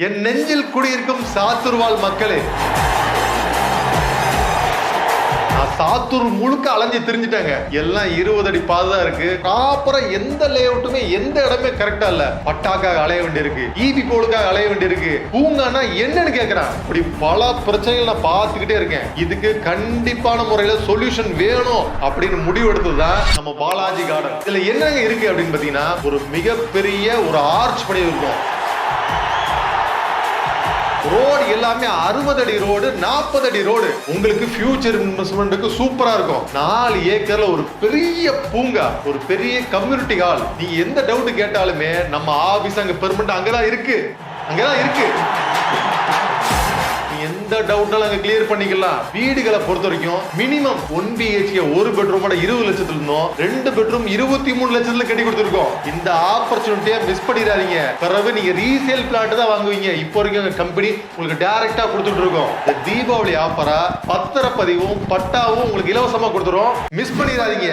என் நெஞ்சில் குடியிருக்கும் சாத்துருவால் மக்களே. நான் சாத்தூர் முழுக்க அலைஞ்சு தெரிஞ்சுட்டாங்க. எல்லாம் இருபது அடி பாதை தான் இருக்கு ப்ராப்பரா எந்த லேஅவுட்டுமே எந்த இடமே கரெக்டா இல்ல. பட்டாக்காக அலைய வேண்டியிருக்கு. ஈபி போலுக்காக அலைய வேண்டியிருக்கு. பூங்கானா என்னன்னு கேக்குறான். இப்படி பல பிரச்சனைகள் நான் பார்த்துக்கிட்டே இருக்கேன். இதுக்கு கண்டிப்பான முறையில சொல்யூஷன் வேணும் அப்படின்னு முடிவெடுத்ததுதான் நம்ம பாலாஜி கார்டன் இதுல என்னங்க இருக்கு அப்படின்னு பாத்தீங்கன்னா ஒரு மிகப்பெரிய ஒரு ஆர்ச் பண்ணி இருக்கும் ரோடு எல்லாமே அறுபது அடி ரோடு நாற்பது அடி ரோடு உங்களுக்கு ஃபியூச்சர் இன்வெஸ்ட்மெண்ட்டுக்கு சூப்பரா இருக்கும். நாலு ஏக்கர்ல ஒரு பெரிய பூங்கா ஒரு பெரிய கம்யூனிட்டி ஹால் நீங்க எந்த டவுட் கேட்டாலுமே நம்ம ஆபீஸ் அங்க பெர்மனண்ட் அங்கதான் இருக்கு. அங்கதான் இருக்கு. இருக்குது எந்த டவுட்னாலும் கிளியர் பண்ணிக்கலாம். வீடுகளை பொறுத்த வரைக்கும் மினிமம் ஒன் பிஹெச்கே ஒரு பெட்ரூமோட இருபது லட்சத்துல இருந்தோம் ரெண்டு பெட்ரூம் இருபத்தி மூணு லட்சத்துல கட்டி கொடுத்துருக்கோம். இந்த ஆப்பர்ச்சுனிட்டியை மிஸ் பண்ணிடாதீங்க. பிறகு நீங்க ரீசேல் பிளாட் தான் வாங்குவீங்க. இப்போ வரைக்கும் கம்பெனி உங்களுக்கு டைரக்டா கொடுத்துட்டு இருக்கோம் இந்த தீபாவளி ஆஃபரா பத்திரப்பதிவும் பட்டாவும் உங்களுக்கு இலவசமா கொடுத்துரும் மிஸ் பண்ணிடாதீங்க.